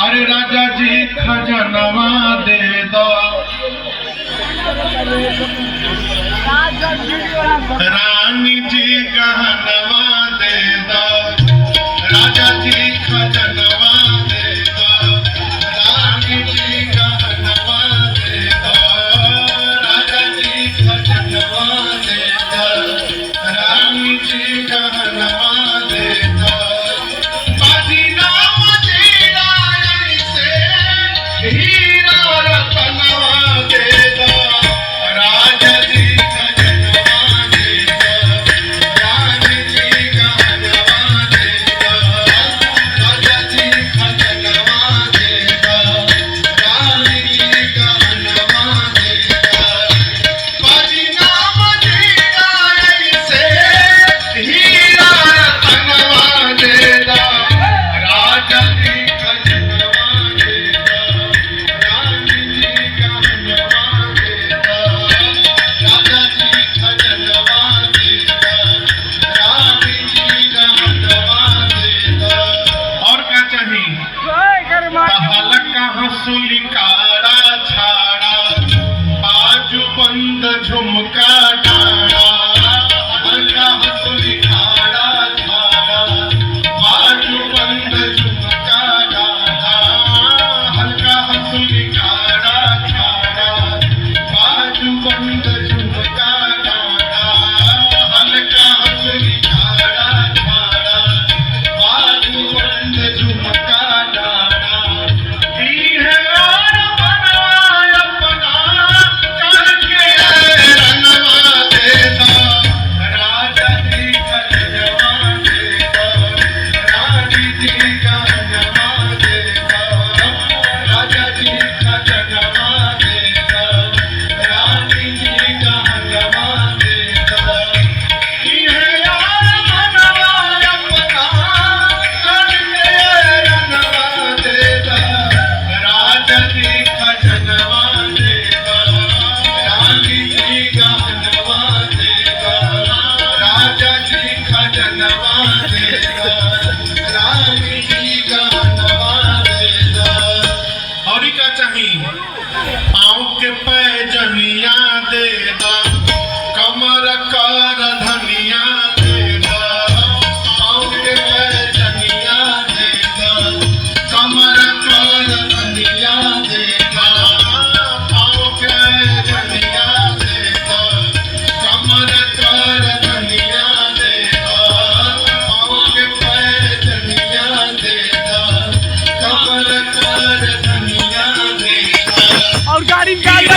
আরে রাজা জি খাজানামা দে দাও রানী জি গহনমা કાળા છાડા આજ બંધ ઝુમકા रानी का காடின் கால்